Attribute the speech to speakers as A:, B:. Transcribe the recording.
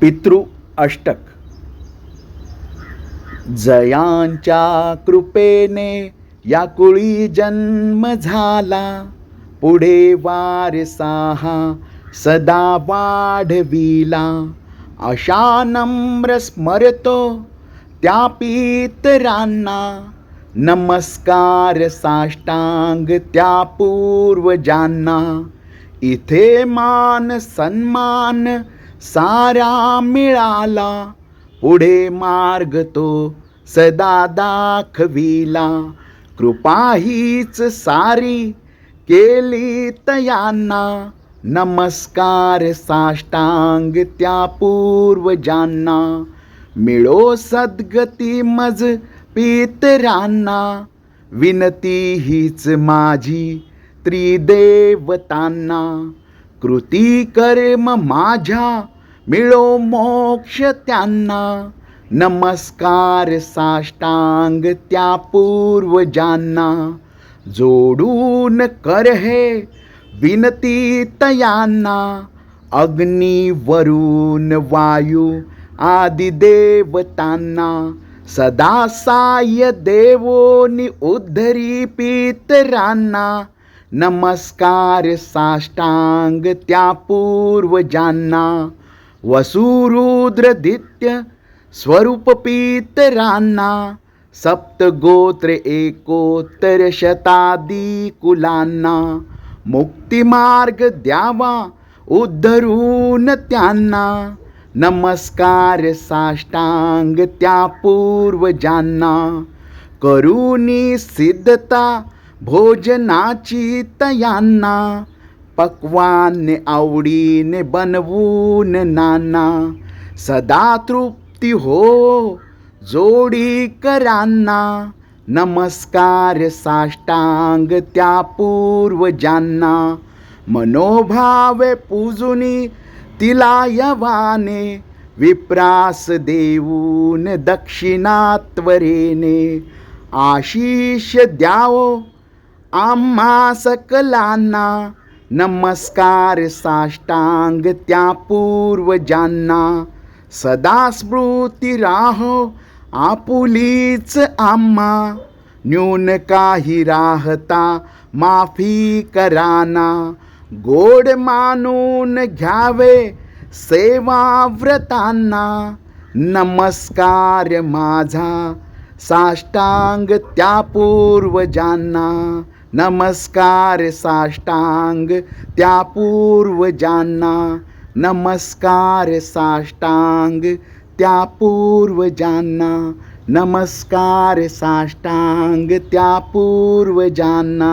A: पितृ अष्टक. जयांच्या कृपेने या कुळी जन्म झाला. पुढे वारसाहा सदा वाढविला. अशा नम्र स्मरतो त्या पितरांना. नमस्कार साष्टांग त्या पूर्वजांना. इथे मान सन्मान सारा मिळाला. पुढे मार्ग तो सदा दाखविला. कृपा हीच सारी केली तयांना. नमस्कार साष्टांग त्या पूर्वजांना. मिळो सद्गती मज पितरांना. विनती हीच माझी त्रिदेवतांना. कृती कर्म माझ्या मिळो मोक्ष त्यांना. नमस्कार साष्टांग त्या पूर्वजांना. जोडून कर हे विनती तयांना. अग्नी वरून वायू आदी देवतांना. सदा साय देवोनी उद्धरी पितरांना नमस्कार साष्टांग त्या पूर्वजांना वसुरुद्रदित्य स्वरूप पितरांना सप्तगोत्र एकोत्तर शतादी कुलांना मुक्तिमार्ग द्यावा उद्धरून त्यांना। नमस्कार साष्टांग त्या पूर्वजांना करुणी सिद्धता भोजनाची तयांना पक्वान आवडीने बनवून नाना. सदा तृप्ती हो जोडी करांना. नमस्कार साष्टांग त्या पूर्वजांना. मनोभावे पूजुनी तिला यवाने विप्रास देऊन दक्षिणात्वरेने. आशिष द्यावो आम्हा सकलांना नमस्कार साष्टांग त्या पूर्वजांना. सदा स्मृती राहो आपुलीच आम्हा. न्यून काही राहता माफी कराना. गोड मानून घ्यावे सेवाव्रतांना. नमस्कार माझा साष्टांग त्या पूर्वजांना. नमस्कार साष्टांग त्या पूर्वजांना नमस्कार साष्टांग त्या पूर्वजांना नमस्कार साष्टांग त्या पूर्वजांना